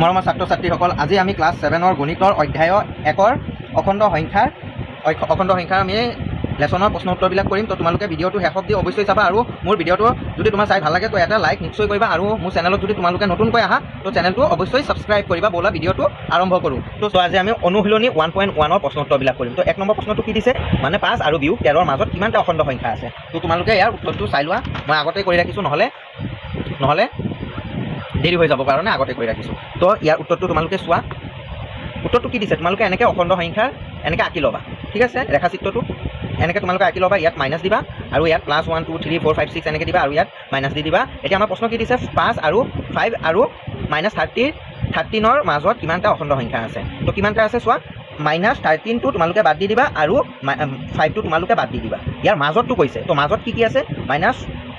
মৰমৰ ছাত্ৰ ছাত্ৰীসকল আজি আমি ক্লাছ ছেভেনৰ গণিতৰ অধ্যায় একৰ অখণ্ড সংখ্যাৰ অখণ্ড সংখ্যাৰ আমি লেচনৰ প্ৰশ্ন উত্তৰবিলাক কৰিম। তো তোমালোকে ভিডিঅ'টো শেষত দি অৱশ্যই চাবা আৰু মোৰ ভিডিঅ'টো যদি তোমাৰ চাই ভাল লাগে তো এটা লাইক নিশ্চয় কৰিবা আৰু মোৰ চেনেলত যদি তোমালোকে নতুনকৈ আহা তো চেনেলটো অৱশ্যই ছাবস্ক্ৰাইব কৰিবা ব'লা ভিডিঅ'টো আৰম্ভ কৰোঁ। তো চোৱা আজি আমি অনুশীলনী ওৱান পইণ্ট ওৱানৰ প্ৰশ্ন উত্তৰবিলাক কৰিম। তো এক নম্বৰ প্ৰশ্নটো কি দিছে? মানে পাঁচ আৰু বিয়োগ তেৰৰ মাজত কিমানটা অখণ্ড সংখ্যা আছে? তো তোমালোকে ইয়াৰ উত্তৰটো চাই লোৱা। মই আগতে কৰি ৰাখিছোঁ নহ'লে নহ'লে দেৰি হৈ যাব কাৰণে আগতে কৰি ৰাখিছোঁ। তো ইয়াৰ উত্তৰটো তোমালোকে চোৱা। উত্তৰটো কি দিছে? তোমালোকে এনেকৈ অখণ্ড সংখ্যাৰ এনেকৈ আঁকি ল'বা। ঠিক আছে? ৰেখাচিত্ৰটো। এনেকৈ তোমালোকে আঁকি ল'বা ইয়াত মাইনাছ দিবা আৰু ইয়াত plus one two three four five six এনেকৈ দিবা আৰু ইয়াত মাইনাছ দি দিবা। এতিয়া আমাৰ প্ৰশ্ন কি দিছে? পাঁচ আৰু ফাইভ আৰু মাইনাছ থাৰ্টিৰ থাৰ্টিনৰ মাজত কিমানটা অখণ্ড সংখ্যা আছে? তো কিমানটা আছে চোৱা? মাইনাছ থাৰ্টিনটো তোমালোকে বাদ দি দিবা আৰু ফাইভটো তোমালোকে বাদ দি দিবা। ইয়াৰ মাজতটো কৈছে। তো মাজত কি কি আছে? মাইনাছ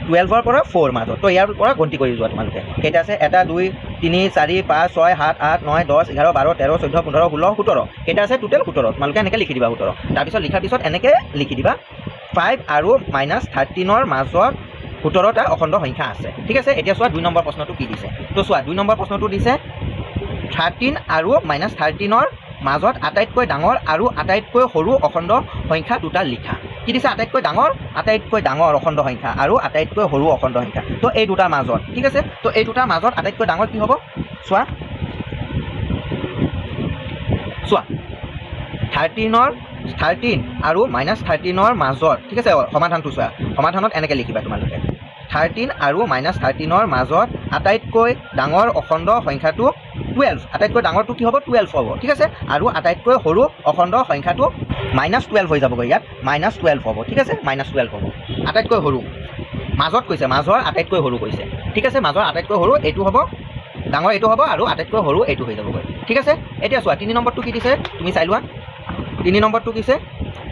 টুৱেলভৰ পৰা ফ'ৰ মাজত তো ইয়াৰ পৰা গন্তি কৰি যোৱা তোমালোকে। কেইটা আছে? এটা দুই তিনি চাৰি পাঁচ ছয় সাত আঠ ন দহ এঘাৰ বাৰ তেৰ চৈধ্য পোন্ধৰ ষোল্ল সোতৰ। কেইটা আছে? টোটেল সোতৰ। তোমালোকে এনেকৈ লিখি দিবা সোতৰ। তাৰপিছত লিখাৰ পিছত এনেকৈ লিখি দিবা। ফাইভ আৰু মাইনাছ থাৰ্টিনৰ মাজত সোতৰটা অখণ্ড সংখ্যা আছে। ঠিক আছে? এতিয়া চোৱা দুই নম্বৰ প্ৰশ্নটো কি দিছে। তো চোৱা দুই নম্বৰ প্ৰশ্নটো দিছে থাৰ্টিন আৰু মাইনাছ থাৰ্টিনৰ মাজত আটাইতকৈ ডাঙৰ আৰু আটাইতকৈ সৰু অখণ্ড সংখ্যা দুটা লিখা। কি দিছে? আটাইতকৈ ডাঙৰ আটাইতকৈ ডাঙৰ অখণ্ড সংখ্যা আৰু আটাইতকৈ সৰু অখণ্ড সংখ্যা। তো এই দুটাৰ মাজত ঠিক আছে? তো এই দুটাৰ মাজত আটাইতকৈ ডাঙৰ কি হ'ব? চোৱা। চোৱা। থাৰ্টিনৰ থাৰ্টিন আৰু মাইনাছ থাৰ্টিনৰ মাজত ঠিক আছে? সমাধানটো চোৱা। সমাধানত এনেকৈ লিখিবা তোমালোকে। থাৰ্টিন আৰু মাইনাছ থাৰ্টিনৰ মাজত আটাইতকৈ ডাঙৰ অখণ্ড সংখ্যাটো টুৱেলভ আটাইতকৈ ডাঙৰটো কি হ'ব? টুৱেলভ হ'ব ঠিক আছে? আৰু আটাইতকৈ সৰু অখণ্ড সংখ্যাটো মাইনাছ টুৱেলভ হৈ যাবগৈ ইয়াত মাইনাছ টুৱেলভ হ'ব ঠিক আছে? মাইনাছ টুৱেলভ হ'ব। আটাইতকৈ সৰু মাজত কৈছে মাজৰ আটাইতকৈ সৰু কৈছে ঠিক আছে? মাজৰ আটাইতকৈ সৰু এইটো হ'ব ডাঙৰ এইটো হ'ব আৰু আটাইতকৈ সৰু এইটো হৈ যাবগৈ ঠিক আছে? এতিয়া চোৱা তিনি নম্বৰটো কি দিছে? তুমি চাই লোৱা। তিনি নম্বৰটো কিছে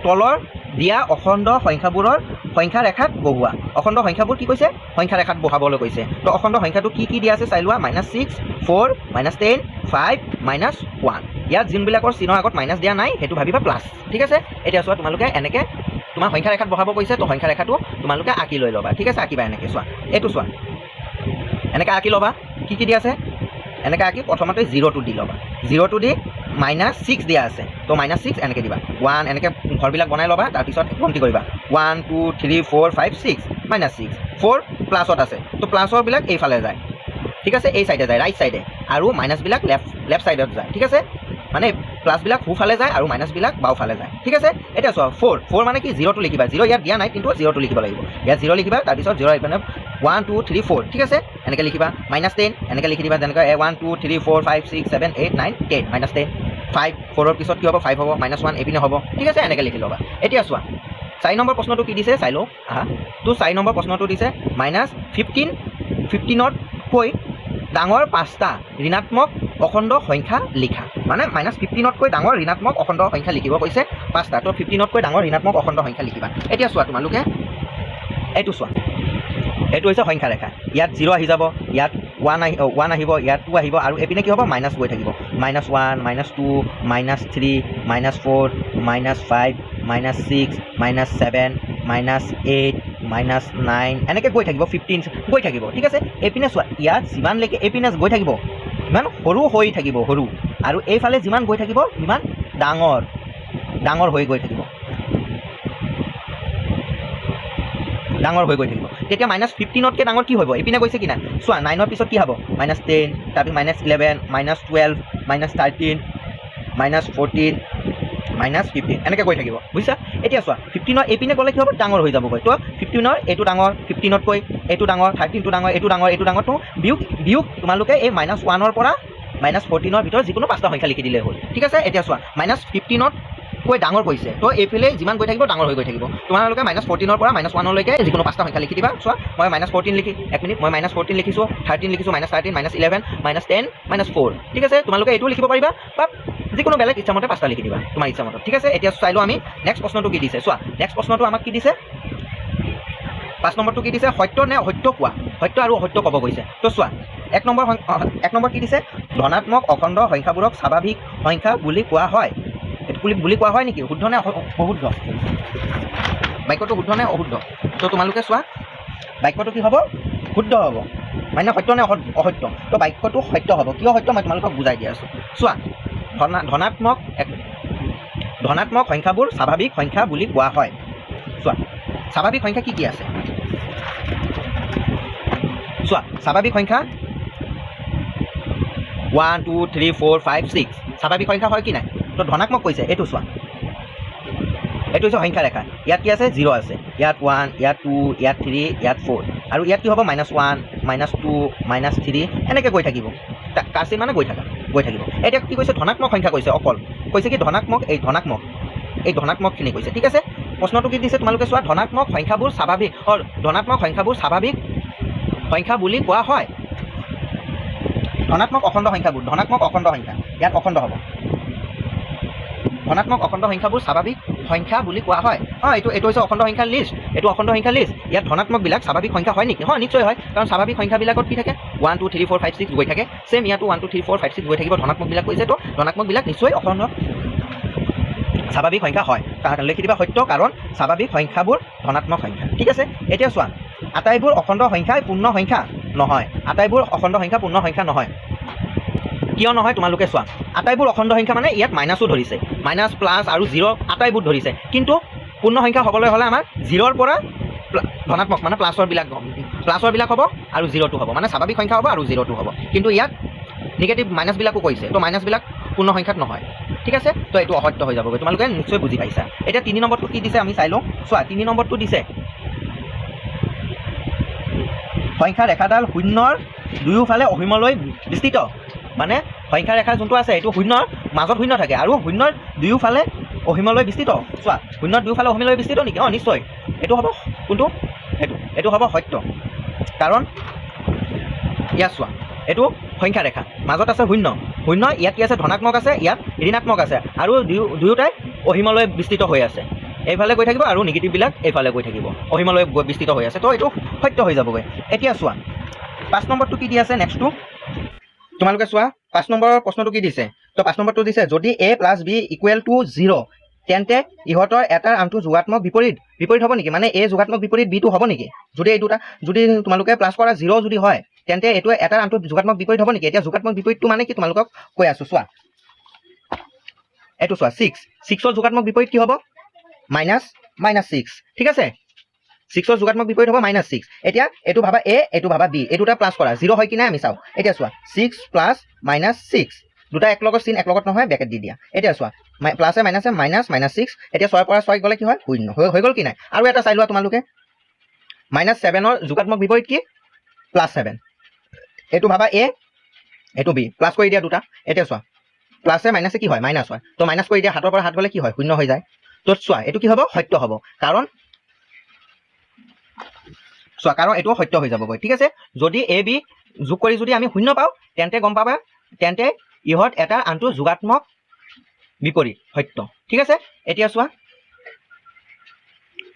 তলৰ দিয়া অখণ্ড সংখ্যাবোৰৰ সংখ্যা ৰেখাত বহোৱা। অখণ্ড সংখ্যাবোৰ কি কৈছে? সংখ্যা ৰেখাত বহাবলৈ কৈছে। তো অখণ্ড সংখ্যাটো কি কি দিয়া আছে চাই লোৱা। Minus six four minus ten five minus one ইয়াত যোনবিলাকৰ চিনৰ আগত মাইনাছ দিয়া নাই সেইটো ভাবিবা প্লাছ ঠিক আছে? এতিয়া চোৱা তোমালোকে এনেকৈ তোমাৰ সংখ্যা ৰেখাত বহাব কৈছে তো সংখ্যা ৰেখাটো তোমালোকে আঁকি লৈ ল'বা। ঠিক আছে? আঁকিবা এনেকৈ চোৱা। এইটো চোৱা। এনেকৈ আঁকি ল'বা। কি কি দিয়া আছে? এনেকৈ আঁকি প্ৰথমতে জিৰ'টো দি ল'বা। জিৰ'টো দি মাইনাছ ছিক্স দিয়া আছে। তো মাইনাছ ছিক্স এনেকৈ দিবা। ওৱান এনেকৈ ঘৰবিলাক বনাই ল'বা তাৰপিছত গন্তি কৰিবা। One two three four five six minus six four প্লাছত আছে। তো প্লাছৰবিলাক এইফালে যায়। ঠিক আছে? এই চাইডে যায় ৰাইট চাইডে আৰু মাইনাছবিলাক লেফ্ট লেফ্ট চাইডত যায়। ঠিক আছে? মানে প্লাছবিলাক সোঁফালে যায় আৰু মাইনাছবিলাক বাওঁফালে যায়। ঠিক আছে? এতিয়া চোৱা ফ'ৰ ফ'ৰ মানে কি? জিৰ'টো লিখিবা। জিৰ' ইয়াত দিয়া নাই কিন্তু জিৰ'টো লিখিব লাগিব। ইয়াত জিৰ' লিখিবা তাৰপিছত জিৰ' এইপিনে ওৱান টু থ্ৰী ফ'ৰ ঠিক আছে? এনেকৈ লিখিবা। মাইনাছ টেন এনেকৈ লিখি দিবা। যেনেকৈ one two three four five six seven eight nine ten minus ten five ফ'ৰৰ পিছত কি হ'ব? ফাইভ হ'ব মাইনাছ ওৱান এইপিনে হ'ব ঠিক আছে? এনেকৈ লিখি ল'বা। এতিয়া চোৱা চাৰি নম্বৰ প্ৰশ্নটো কি দিছে? চাই লওঁ। আহা। তো চাৰি নম্বৰ প্ৰশ্নটো দিছে মাইনাছ ফিফটিন ফিফটিনতকৈ ডাঙৰ পাঁচটা ঋণাত্মক অখণ্ড সংখ্যা লিখা। মানে মাইনাছ ফিফটিনতকৈ ডাঙৰ ঋণাত্মক অখণ্ড সংখ্যা লিখিব কৈছে পাঁচটা। তো ফিফটিনতকৈ ডাঙৰ ঋণাত্মক অখণ্ড সংখ্যা লিখিবা। এতিয়া চোৱা তোমালোকে এইটো চোৱা। এইটো হৈছে সংখ্যা ৰেখা ইয়াত জিৰ' আহি যাব। ইয়াত ওৱান আহি ওৱান আহিব ইয়াত টু আহিব আৰু এইপিনে কি হ'ব? মাইনাছ গৈ থাকিব। Minus one minus two minus three minus four minus five minus six minus seven minus eight minus nine এনেকৈ গৈ থাকিব ফিফটিন গৈ থাকিব। ঠিক আছে? এইপিনে চোৱা ইয়াত যিমানলৈকে এইপিনে গৈ থাকিব সিমান সৰু হৈ থাকিব সৰু। আৰু এইফালে যিমান গৈ থাকিব সিমান ডাঙৰ ডাঙৰ হৈ গৈ থাকিব। ডাঙৰ হৈ গৈ থাকিব তেতিয়া মাইনাছ ফিফটিনতকৈ ডাঙৰ কি হ'ব? এইপিনে গৈছে কি নাই? চোৱা নাইনৰ পিছত কি হ'ব? মাইনাছ টেন তাৰপিছত minus eleven minus twelve minus thirteen minus fourteen minus fifteen এনেকৈ গৈ থাকিব। বুজিছা? এতিয়া চোৱা ফিফটিনৰ এইপিনে গ'লে কি হ'ব? ডাঙৰ হৈ যাবগৈ। তো ফিফটিনৰ এইটো ডাঙৰ ফিফটিনতকৈ এইটো ডাঙৰ থাৰ্টিনটো ডাঙৰ এইটো ডাঙৰ এইটো ডাঙৰ তো বিয়োগ বিয়োগ তোমালোকে এই মাইনাছ ওৱানৰ পৰা মাইনাছ ফ'ৰটিনৰ ভিতৰত যিকোনো পাঁচটা সংখ্যা লিখি দিলেই হ'ল। ঠিক আছে? এতিয়া চোৱা মাইনাছ ফিফটিনত কৈ ডাঙৰ কৈছে তো এইফালে যিমান গৈ থাকিব ডাঙৰ হৈ গৈ থাকিব। তোমালোকে মাইনাছ ফ'ৰটিনৰ পৰা মাইনাছ ওৱানলৈকে যিকোনো পাঁচটা সংখ্যা লিখি দিবা। চোৱা মই মাইনাছ ফ'ৰটিন লিখি এক মিনিট মই মাইনাছ ফ'ৰটিন লিখিছোঁ থাৰ্টিন লিখিছোঁ minus thirteen minus eleven minus ten minus four ঠিক আছে? তোমালোকে এইটো লিখিব পাৰিবা বা যিকোনো বেলেগ ইচ্ছামতে পাঁচটা লিখি দিবা তোমাৰ ইচ্ছামতে ঠিক আছে? এতিয়া চাই লওঁ আমি নেক্সট প্ৰশ্নটো কি দিছে। চোৱা নেক্সট প্ৰশ্নটো আমাক কি দিছে? পাঁচ নম্বৰটো কি দিছে? সত্য নে অসত্য কোৱা? সত্য আৰু অসত্য ক'ব গৈছে। তো চোৱা এক নম্বৰ এক নম্বৰ কি দিছে? ধনাত্মক অখণ্ড সংখ্যাবোৰক স্বাভাৱিক সংখ্যা বুলি কোৱা হয়। এইটো বুলি বুলি কোৱা হয় নেকি? শুদ্ধ নে অশুদ্ধ? বাক্যটো শুদ্ধ নে অশুদ্ধ? তো তোমালোকে চোৱা। বাক্যটো কি হ'ব? শুদ্ধ হ'ব। মানে সত্য নে অসৎ- অসত্য। তো বাক্যটো সত্য হ'ব। কিয় সত্য? মই তোমালোকক বুজাই দি আছোঁ। চোৱা ধনা ধনাত্মক এক ধনাত্মক সংখ্যাবোৰ স্বাভাৱিক সংখ্যা বুলি কোৱা হয়। চোৱা স্বাভাৱিক সংখ্যা কি কি আছে? চোৱা স্বাভাৱিক সংখ্যা one two three four five six স্বাভাৱিক সংখ্যা হয় কি নাই? তো ধনাত্মক কৈছে এইটো চোৱা। এইটো হৈছে সংখ্যা ৰেখা। ইয়াত কি আছে? জিৰ' আছে। ইয়াত ওৱান ইয়াত টু ইয়াত থ্ৰী ইয়াত ফ'ৰ আৰু ইয়াত কি হ'ব? Minus one minus two minus three এনেকৈ গৈ থাকিব। কাচি মানে গৈ থাকা গৈ থাকিব। এতিয়া কি কৈছে? ধনাত্মক সংখ্যা কৈছে অকল। কৈছে কি? ধনাত্মক এই ধনাত্মক। এই ধনাত্মকখিনি কৈছে। ঠিক আছে? প্ৰশ্নটো কি দিছে? তোমালোকে চোৱা ধনাত্মক সংখ্যাবোৰ স্বাভাৱিক অ ধনাত্মক সংখ্যাবোৰ স্বাভাৱিক সংখ্যা বুলি কোৱা হয়। ধনাত্মক অখণ্ড সংখ্যাবোৰ ধনাত্মক অখণ্ড সংখ্যা। ইয়াত অখণ্ড হ'ব। ধনাত্মক অখণ্ড সংখ্যাবোৰ স্বাভাৱিক সংখ্যা বুলি কোৱা হয়। অঁ এইটো এইটো হৈছে অখণ্ড সংখ্যাৰ লিষ্ট এইটো অখণ্ড সংখ্যাৰ লিষ্ট ইয়াত ধনাত্মকবিলাক স্বাভাৱিক সংখ্যা হয় নেকি? হয় নিশ্চয় হয়। কাৰণ স্বাভাৱিক সংখ্যাবিলাকত কি থাকে? One two three four five six গৈ থাকে। ছেম ইয়াতো one two three four five six গৈ থাকিব। ধনাত্মকবিলাক কৈছে তো ধনাত্মকবিলাক নিশ্চয় অখণ্ড স্বাভাৱিক সংখ্যা হয়। লিখি দিবা সত্য কাৰণ স্বাভাৱিক সংখ্যাবোৰ ধনাত্মক সংখ্যা। ঠিক আছে? এতিয়া চোৱা আটাইবোৰ অখণ্ড সংখ্যাই পূৰ্ণ সংখ্যা নহয়। আটাইবোৰ অখণ্ড সংখ্যা পূৰ্ণ সংখ্যা নহয়। কিয় নহয় তোমালোকে চোৱা? আটাইবোৰ অখণ্ড সংখ্যা মানে ইয়াত মাইনাছো ধৰিছে। মাইনাছ প্লাছ আৰু জিৰ' আটাইবোৰ ধৰিছে। কিন্তু পূৰ্ণ সংখ্যা হ'বলৈ হ'লে আমাৰ জিৰ'ৰ পৰা ধনাত্মক মানে প্লাছৰবিলাক প্লাছৰবিলাক হ'ব। আৰু জিৰ'টো হ'ব। মানে স্বাভাৱিক সংখ্যা হ'ব আৰু জিৰ'টো হ'ব। কিন্তু ইয়াত নিগেটিভ মাইনাছবিলাকো কৈছে তো মাইনাছবিলাক পূৰ্ণ সংখ্যাত নহয়। ঠিক আছে? তো এইটো অসত্য হৈ যাবগৈ। তোমালোকে নিশ্চয় বুজি পাইছা। এতিয়া তিনি নম্বৰটো কি দিছে আমি চাই লওঁ। চোৱা তিনি নম্বৰটো দিছে। সংখ্যা ৰেখাডাল শূন্যৰ দুয়োফালে অসীমলৈ বিস্তৃত। মানে সংখ্যা ৰেখা যোনটো আছে এইটো শূন্যৰ মাজত শূন্য থাকে। আৰু শূন্যৰ দুয়োফালে অসীমলৈ বিস্তৃত। চোৱা শূন্যৰ দুয়োফালে অসীমলৈ বিস্তৃত নেকি? অঁ নিশ্চয়। এইটো হ'ব কোনটো? এইটো এইটো হ'ব সত্য। কাৰণ ইয়াত চোৱা এইটো সংখ্যা ৰেখা। মাজত আছে শূন্য শূন্য ইয়াত কি আছে? ধনাত্মক আছে ইয়াত ঋণাত্মক আছে। আৰু দুয়ো দুয়োটাই অসীমলৈ বিস্তৃত হৈ আছে। এইফালে গৈ থাকিব আৰু নিগেটিভবিলাক এইফালে গৈ থাকিব। অসীমলৈ বিস্তৃত হৈ আছে। তো এইটো সত্য হৈ যাবগৈ। এতিয়া চোৱা পাঁচ নম্বৰটো কি দি আছে? নেক্সটটো তোমালোকে চোৱা পাঁচ নম্বৰৰ প্ৰশ্নটো কি দিছে? তো পাঁচ নম্বৰটো দিছে যদি A plus B equal to zero' তেন্তে ইহঁতৰ এটাৰ আনটো যোগাত্মক বিপৰীত বিপৰীত হ'ব নেকি? মানে এ যোগাত্মক বিপৰীত বিটো হ'ব নেকি? যদি এই দুটা যদি তোমালোকে প্লাছ কৰা জিৰ' যদি হয় তেন্তে এইটো এটাৰ আনটো যোগাত্মক বিপৰীত হ'ব নেকি? এতিয়া যোগাত্মক বিপৰীতটো মানে কি তোমালোকক কৈ আছোঁ চোৱা। এইটো চোৱা ছিক্স ছিক্সৰ যোগাত্মক বিপৰীত কি হ'ব? মাইনাছ মাইনাছ ছিক্স ঠিক আছে? ছিক্সৰ যোগাত্মক বিপৰীত হ'ব মাইনাছ ছিক্স এতিয়া এইটো ভাবা এ এইটো ভাবা বি এই দুটা প্লাছ কৰা। জিৰ' হয় কি নাই আমি চাওঁ। এতিয়া চোৱা ছিক্স প্লাছ মাইনাছ ছিক্স দুটা এক লগত চিন এক নহয় বেকেট দি দিয়া। এতিয়া চোৱা প্লাছে মাইনাছে মাইনাছ মাইনাছ ছিক্স এতিয়া ছয়ৰ পৰা ছয় গ'লে কি হয় শূন্য। হৈ গ'ল কি নাই? আৰু এটা চাই লোৱা তোমালোকে। মাইনাছ ছেভেনৰ যোগাত্মক বিপৰীত কি? প্লাছ ছেভেন এইটো ভাবা এ এইটো বি প্লাছ কৰি দিয়া দুটা। এতিয়া চোৱা প্লাছে মাইনাছে কি হয়? মাইনাছ হয়। তো মাইনাছ কৰি দিয়া হাতৰ পৰা হাত গ'লে কি হয়? শূন্য হৈ যায়। তো চোৱা, এইটো কি হ'ব? সত্য হ'ব। কাৰণ চোৱা কাৰণ এইটো সত্য হৈ যাবগৈ। ঠিক আছে? যদি এ বি যোগ কৰি যদি আমি শূন্য পাওঁ তেন্তে গম পাবা তেন্তে ইহঁত এটা আনটো যোগাত্মক বিপৰীত সত্য। ঠিক আছে? এতিয়া চোৱা।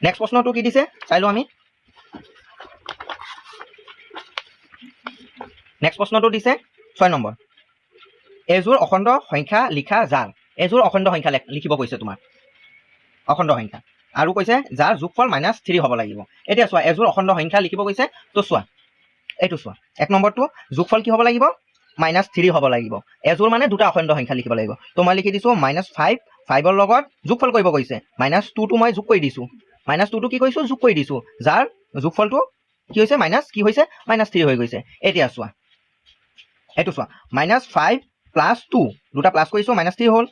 নেক্সট প্ৰশ্নটো কি দিছে? চাই লওঁ আমি। নেক্সট প্ৰশ্নটো দিছে ছয় নম্বৰ। এযোৰ অখণ্ড সংখ্যা লিখা যাৰ এযোৰ অখণ্ড সংখ্যা লেখ- লিখিব কৈছে তোমাৰ অখণ্ড সংখ্যা। আৰু কৈছে যাৰ যোগফল মাইনাছ থ্ৰী হ'ব লাগিব। এতিয়া চোৱা এযোৰ অখণ্ড সংখ্যা লিখিব কৈছে তো চোৱা এইটো চোৱা এক নম্বৰটো যোগফল কি হ'ব লাগিব? মাইনাছ থ্ৰী হ'ব লাগিব। এযোৰ মানে দুটা অখণ্ড সংখ্যা লিখিব লাগিব। তো মই লিখি দিছোঁ মাইনাছ ফাইভ ফাইভৰ লগত যোগফল কৰিব কৈছে মাইনাছ টুটো মই যোগ কৰি দিছোঁ। মাইনাছ টুটো কি কৰিছোঁ? যোগ কৰি দিছোঁ। যাৰ যোগফলটো কি হৈছে? মাইনাছ কি হৈছে? মাইনাছ থ্ৰী হৈ গৈছে। এতিয়া চোৱা এইটো চোৱা মাইনাছ ফাইভ প্লাছ টু দুটা প্লাছ কৰিছোঁ মাইনাছ থ্ৰী হ'ল।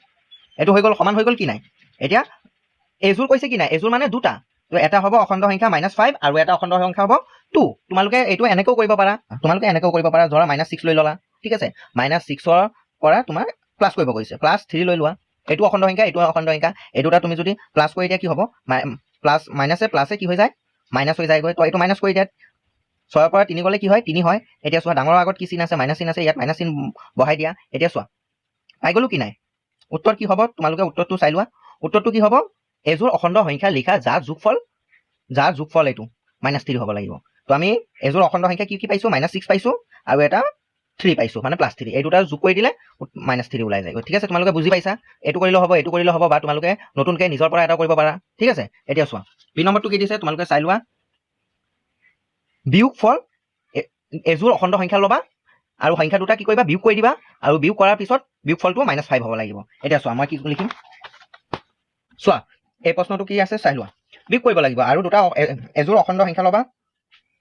এইটো হৈ গ'ল সমান হৈ গ'ল কি নাই? এতিয়া এযোৰ কৈছে কি নাই? এযোৰ মানে দুটা। তো এটা হ'ব অখণ্ড সংখ্যা মাইনাছ ফাইভ আৰু এটা অখণ্ড সংখ্যা হ'ব টু তোমালোকে এইটো এনেকৈও কৰিব পাৰা। তোমালোকে এনেকৈও কৰিব পাৰা। ধৰা মাইনাছ ছিক্স লৈ ল'লা। ঠিক আছে? মাইনাছ ছিক্সৰ পৰা তোমাৰ প্লাছ কৰিব কৈছে প্লাছ থ্ৰী লৈ লোৱা। এইটো অখণ্ড সংখ্যা এইটো অখণ্ড সংখ্যা। এই দুটা তুমি যদি প্লাছ কৰি দিয়া কি হ'ব? প্লাছ মাইনাছে প্লাছে কি হৈ যায়? মাইনাছ হৈ যায়গৈ। তো এইটো মাইনাছ কৰি দিয়া। ছয়ৰ পৰা তিনি গ'লে কি হয়? তিনি হয়। এতিয়া চোৱা ডাঙৰৰ আগত কি চিন আছে? মাইনাছ চিন আছে। ইয়াত মাইনাছ চিন বহাই দিয়া। এতিয়া চোৱা পাই গ'লো কি নাই? উত্তৰ কি হ'ব? তোমালোকে উত্তৰটো চাই লোৱা। উত্তৰটো কি হ'ব? এযোৰ অখণ্ড সংখ্যা লিখা যাৰ যোগফল যাৰ যোগফল এইটো মাইনাছ থ্ৰী হ'ব লাগিব। তো আমি এযোৰ অখণ্ড সংখ্যা কি কি পাইছোঁ? মাইনাছ ছিক্স পাইছোঁ আৰু এটা থ্ৰী পাইছোঁ মানে প্লাছ থ্ৰী এই দুটা যোগ কৰি দিলে মাইনাছ থ্ৰী ওলাই যায়। ঠিক আছে তোমালোকে বুজি পাইছা? এইটো কৰিলেও হ'ব এইটো কৰিলেও হ'ব বা তোমালোকে নতুনকৈ নিজৰ পৰা এটা কৰিব পাৰা। ঠিক আছে? এতিয়া চোৱা বি নম্বৰটো কি দিছে? তোমালোকে চাই লোৱা। বিয়োগ ফল এযোৰ অখণ্ড সংখ্যা ল'বা আৰু সংখ্যা দুটা কি কৰিবা? বিয়োগ কৰি দিবা আৰু বিয়োগ কৰাৰ পিছত বিয়োগ ফলটো মাইনাছ ফাইভ হ'ব লাগিব। এতিয়া চোৱা মই কি লিখিম? চোৱা এই প্ৰশ্নটো কি আছে? চাই লোৱা। বিয়োগ কৰিব লাগিব। আৰু দুটা এযোৰ অখণ্ড সংখ্যা ল'বা।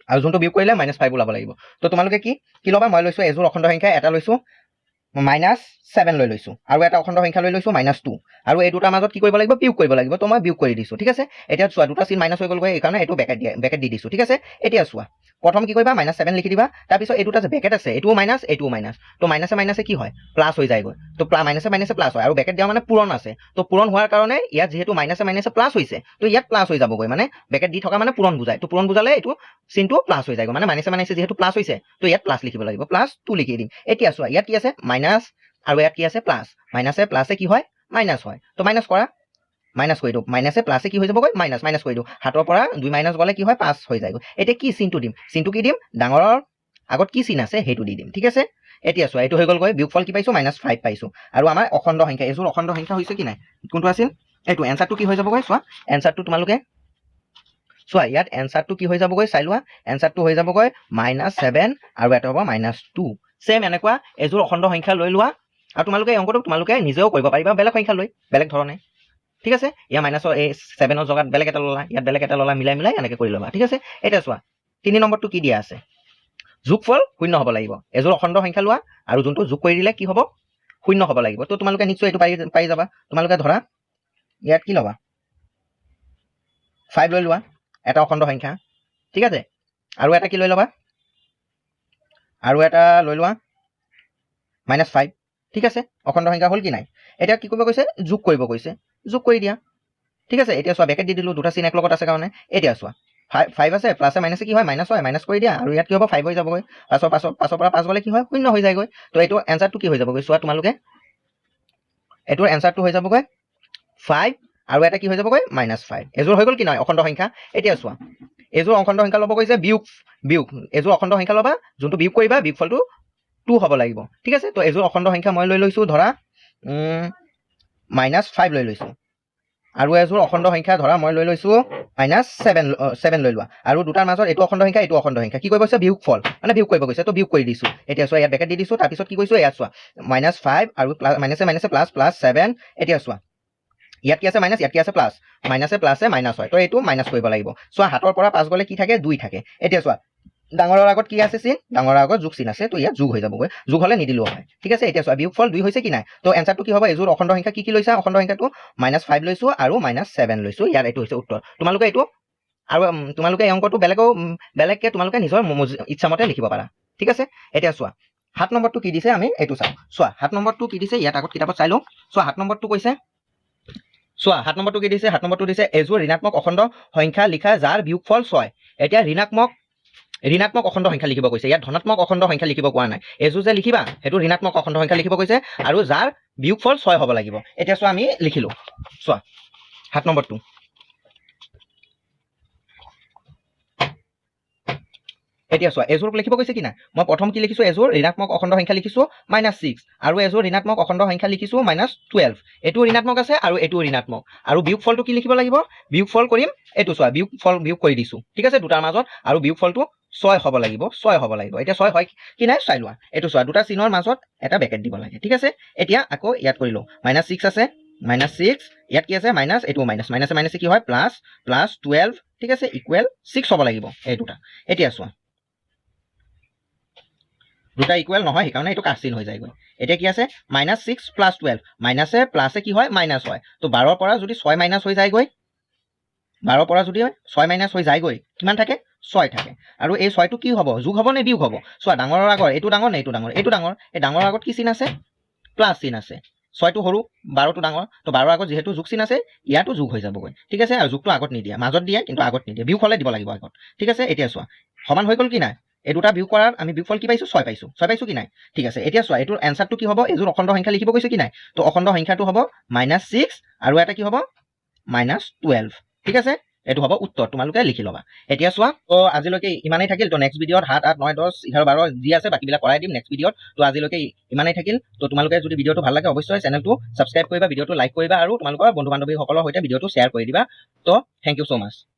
আৰু যোনটো বিয়োগ কৰিলে মাইনাছ ফাইভ ওলাব লাগিব। তো তোমালোকে কি কি ল'বা? মই লৈছোঁ এযোৰ অখণ্ড সংখ্যা এটা লৈছোঁ। মাইনাছ ছেভেন লৈ লৈছোঁ। আৰু এটা অখণ্ড সংখ্যা লৈ লৈছোঁ মাইনাছ টু আৰু এই দুটাৰ মাজত কি কৰিব লাগিব? বিয়োগ কৰিব লাগিব। তো মই বিয়োগ কৰি দিছোঁ, ঠিক আছে? এতিয়া চোৱা, দুটা চিন মাইনাছ হৈ গ'লগৈ এইকাৰণে এইটো বেকেট দিয়ে বেকেট দি দিছোঁ, ঠিক আছে? এতিয়া চোৱা, প্ৰথম কি কৰিবা? মাইনাছ ছেভেন লিখি দিবা। তাৰপিছত এই দুটা যে বেকেট আছে, এইটোও মাইনাছ এইটোও মাইনাছ তো মাইনাছে মাইনাছে কি হয়? প্লাছ হৈ যায়গৈ। তো মাইনাছে মাইনাছে প্লাছ হয়। আৰু বেকেট দিয়া মানে পূৰণ আছে। তো পূৰণ হোৱাৰ কাৰণে ইয়াত যিহেতু মাইনাছে মাইনাছে প্লাছ হৈছে, তো ইয়াত প্লাছ হৈ যাবগৈ। মানে বেকেট দি থকা মানে পূৰণ বুজায়। তো পূৰণ বুজালে এইটো চিনটো প্লাছ হৈ যায়গৈ। মানে মাইনাছে মাইনাছে যিহেতু প্লাছ হৈছে, তো ইয়াত প্লাছ লিখিব লাগিব। প্লাছ টু লিখি দিম। এতিয়া চোৱা, ইয়াত কি আছে? মাইনাছ আৰু ইয়াত কি আছে? প্লাছ। মাইনাছে প্লাছে কি হয়? মাইনাছ হয়। তো মাইনাছ কৰা? মাইনাছ কৰি দিওঁ। মাইনাছে প্লাছে কি হৈ যাবগৈ? মাইনাছ। মাইনাছ কৰি দিওঁ। হাতৰ পৰা দুই মাইনাছ গ'লে কি হয়? পাঁচ হৈ যায়গৈ। এতিয়া কি চিনটো দিম? চিনটো কি দিম? ডাঙৰৰ আগত কি চিন আছে সেইটো দি দিম। ঠিক আছে? এতিয়া চোৱা, এইটো হৈ গ'লগৈ। বিয়োগফল কি পাইছোঁ? মাইনাছ ফাইভ পাইছোঁ। আৰু আমাৰ অখণ্ড সংখ্যা, এইযোৰ অখণ্ড সংখ্যা হৈছে কি নাই? কোনটো আছিল? এইটো এনচাৰটো কি হৈ যাবগৈ? চোৱা, এনচাৰটো তোমালোকে চোৱা, ইয়াত এনচাৰটো কি হৈ যাবগৈ? চাই লোৱা। এনচাৰটো হৈ যাবগৈ মাইনাছ ছেভেন আৰু এটা হ'ব মাইনাছ টু। ছেম এনেকুৱা, এযোৰ অখণ্ড সংখ্যা লৈ লোৱা আৰু তোমালোকে এই অংকটো তোমালোকে নিজেও কৰিব পাৰিবা বেলেগ সংখ্যা লৈ, বেলেগ ধৰণে। ঠিক আছে? ইয়াৰ মাইনাছৰ এই ছেভেনৰ জেগাত বেলেগ এটা ল'লা, ইয়াত বেলেগ এটা ল'লা, মিলাই মিলাই এনেকৈ কৰি ল'বা। ঠিক আছে? এতিয়া চোৱা, তিনি নম্বৰটো কি দিয়া আছে? যোগফল শূন্য হ'ব লাগিব। এযোৰ অখণ্ড সংখ্যা লোৱা আৰু যোনটো যোগ কৰি দিলে কি হ'ব? শূন্য হ'ব লাগিব। তো তোমালোকে নিশ্চয় এইটো পাৰি যাবা। তোমালোকে ধৰা, ইয়াত কি ল'বা? ফাইভ লৈ লোৱা, এটা অখণ্ড সংখ্যা। ঠিক আছে? আৰু এটা কি লৈ ল'বা? আৰু এটা লৈ লোৱা। মাইনাছ ফাইভ ঠিক আছে? অখণ্ড সংখ্যা হ'ল কি নাই? এতিয়া কি কৰিব কৈছে? যোগ কৰিব কৈছে। যোগ কৰি দিয়া। ঠিক আছে? এতিয়া চোৱা বেকেট দি দিলোঁ দুটা চিন এক লগত আছে কাৰণে। এতিয়া চোৱা ফাইভ ফাইভ আছে প্লাছে মাইনাছে কি হয়? মাইনাছ হয় মাইনাছ কৰি দিয়া। আৰু ইয়াত কি হ'ব? ফাইভ হৈ যাবগৈ। পাছৰ পাছৰ পাছৰ পৰা পাঁচ গ'লে কি হয়? শূন্য হৈ যায়গৈ। তো এইটো এনচাৰটো কি হৈ যাবগৈ? চোৱা তোমালোকে। এইটোৰ এনচাৰটো হৈ যাবগৈ ফাইভ আৰু এটা কি হৈ যাবগৈ? মাইনাছ ফাইভ এযোৰ হৈ গ'ল কি নহয় অখণ্ড সংখ্যা। এতিয়া চোৱা এযোৰ অখণ্ড সংখ্যা ল'ব কৈছে বিয়োগ বিয়োগ। এযোৰ অখণ্ড সংখ্যা ল'বা যোনটো বিয়োগ কৰিবা বিয়োগফলটো টু হ'ব লাগিব। ঠিক আছে? তো এযোৰ অখণ্ড সংখ্যা মই লৈ লৈছোঁ ধৰা মাইনাছ ফাইভ লৈ লৈছোঁ। আৰু এযোৰ অখণ্ড সংখ্যা ধৰা মই লৈ লৈছোঁ মাইনাছ ছেভেন ছেভেন লৈ লোৱা। আৰু দুটাৰ মাজত এইটো অখণ্ড সংখ্যা এইটো অখণ্ড সংখ্যা। কি কৰিব কৈছে? বিয়োগ ফল। মানে বিয়োগ কৰিব কৈছে। তো বিয়োগ কৰি দিছোঁ। এতিয়া চোৱা ইয়াত বেকেট দি দিছোঁ তাৰপিছত কি কৰিছোঁ? ইয়াত চোৱা। মাইনাছ ফাইভ আৰু প্লাছ মাইনাছে মাইনাছে প্লাছ প্লাছ ছেভেন এতিয়া চোৱা। ইয়াত কি আছে মাইনাছ ইয়াত কি আছে প্লাছ মাইনাছে প্লাছে মাইনাছ হয়। তো এইটো মাইনাছ কৰিব লাগিব। চোৱা হাতৰ পৰা পাঁচ গ'লে কি থাকে? দুই থাকে। এতিয়া চোৱা ডাঙৰৰ আগত কি আছে চিন? ডাঙৰৰ আগত যোগ চিন আছে তো ইয়াত যোগ হৈ যাবগৈ। যোগ হ'লে নিদিলেও হয়। ঠিক আছে এতিয়া চোৱা বিয়োগফল দুই হৈছে কি নাই? তো এনচাৰটো কি হ'ব? এযোৰ অখণ্ড সংখ্যা কি কি লৈছা? অখণ্ড সংখ্যাটো মাইনাছ ফাইভ লৈছোঁ আৰু মাইনাছ ছেভেন লৈছোঁ। ইয়াৰ এইটো হৈছে উত্তৰ। তোমালোকে এইটো আৰু তোমালোকে এই অংকটো বেলেগো উম, বেলেগকৈ তোমালোকে নিজৰ ইচ্ছামতে লিখিব পাৰা। ঠিক আছে? এতিয়া চোৱা সাত নম্বৰটো কি দিছে আমি এইটো চাওঁ। চোৱা সাত নম্বৰটো কি দিছে? ইয়াত আগত কিতাপত চাই লওঁ। চোৱা সাত নম্বৰটো কৈছে চোৱা সাত নম্বৰটো কি দিছে? সাত নম্বৰটো দিছে এযোৰ ঋণাত্মক অখণ্ড সংখ্যা লিখা যাৰ বিয়োগফল ছয়। এতিয়া ঋণাত্মক ঋণাত্মক অখণ্ড সংখ্যা লিখিব কৈছে। ইয়াত ধনাত্মক অখণ্ড সংখ্যা লিখিব কোৱা নাই। এযোৰ যে লিখিবা সেইটো ঋণাত্মক অখণ্ড সংখ্যা লিখিব কৈছে আৰু যাৰ বিয়োগফল ছয় হ'ব লাগিব। এতিয়া চোৱা আমি লিখিলোঁ। চোৱা সাত নম্বৰটো। এতিয়া চোৱা এযোৰ লিখিব কৈছে কি নাই? মই প্ৰথম কি লিখিছোঁ? এযোৰ ঋণাত্মক অখণ্ড সংখ্যা লিখিছোঁ মাইনাছ ছিক্স আৰু এযোৰ ঋণাত্মক অখণ্ড সংখ্যা লিখিছোঁ মাইনাছ টুৱেল্ভ এইটো ঋণাত্মক আছে আৰু এইটো ঋণাত্মক। আৰু বিয়োগফলটো কি লিখিব লাগিব? বিয়োগফল কৰিম, এইটো চোৱা বিয়োগফল বিয়োগ কৰি দিছোঁ। ঠিক আছে, দুটাৰ মাজত। আৰু বিয়োগফলটো ছয় হ'ব লাগিব, ছয় হ'ব লাগিব। এতিয়া ছয় হয় কি নাই? চাই লোৱা। এইটো চোৱা, দুটা চিনৰ মাজত এটা বেকেট দিব লাগে। ঠিক আছে? এতিয়া আকৌ ইয়াত কৰি লওঁ। মাইনাছ ছিক্স আছে মাইনাছ ছিক্স ইয়াত কি আছে? মাইনাছ এইটো মাইনাছ মাইনাছে মাইনাছে কি হয়? প্লাছ প্লাছ টুৱেল্ভ ঠিক আছে? ইকুৱেল ছিক্স হ'ব লাগিব, এই দুটা। এতিয়া চোৱা। দুটা ইকুৱেল নহয়, সেইকাৰণে এইটো কাচিন হৈ যায়গৈ। এতিয়া কি আছে? মাইনাছ ছিক্স প্লাছ টুৱেল্ভ মাইনাছে প্লাছে কি হয়? মাইনাছ হয়। তো বাৰৰ পৰা যদি ছয় মাইনাছ হৈ যায়গৈ, বাৰৰ পৰা যদি ছয় মাইনাছ হৈ যায়গৈ, কিমান থাকে? ছয় থাকে। আৰু এই ছয়টো কি হ'ব? যোগ হ'ব নে বিয়োগ হ'ব? চোৱা, ডাঙৰৰ আগৰ, এইটো ডাঙৰ নে এইটো ডাঙৰ? এইটো ডাঙৰ। এই ডাঙৰৰ আগত কি চিন আছে? প্লাছ চিন আছে। ছয়টো সৰু, বাৰটো ডাঙৰ। তো বাৰৰ আগত যিহেতু যোগ চিন আছে, ইয়াতো যোগ হৈ যাবগৈ। ঠিক আছে? আৰু যোগটো আগত নিদিয়ে। মাজত দিয়ে, কিন্তু আগত নিদিয়ে। বিয়োগ হ'লে দিব লাগিব আগত। ঠিক আছে? এতিয়া চোৱা। সমান হৈ গ'ল কি নাই? এই দুটা বিয়োগ কৰাত আমি বিয়োগফল কি পাইছোঁ? ছয় পাইছোঁ। ছয় পাইছোঁ কি নাই? ঠিক আছে এতিয়া চোৱা এইটোৰ এনচাৰটো কি হ'ব? এইযোৰ অখণ্ড সংখ্যা লিখিব কৈছে কি নাই? তো অখণ্ড সংখ্যাটো হ'ব মাইনাছ ছিক্স আৰু এটা কি হ'ব? মাইনাছ টুৱেল্ভ ঠিক আছে? এইটো হ'ব উত্তৰ তোমালোকে লিখি ল'বা। এতিয়া চোৱা তো আজিলৈকে ইমানেই থাকিল তো নেক্সট ভিডিঅ'ত সাত আঠ ন দহ এঘাৰ বাৰ যি আছে বাকীবিলাক কৰাই দিম নেক্সট ভিডিঅ'ত তো। আজিলৈকে ইমানেই থাকিল তো তোমালোকে যদি ভিডিঅ'টো ভাল লাগে অৱশ্যই চেনেলটো ছাবস্ক্ৰাইব কৰিবা ভিডিঅ'টো লাইক কৰিবা আৰু তোমালোকৰ বন্ধু বান্ধৱীসকলৰ সৈতে ভিডিঅ'টো শ্বেয়াৰ কৰি দিবা। তো থেংক ইউ ছ' মাছ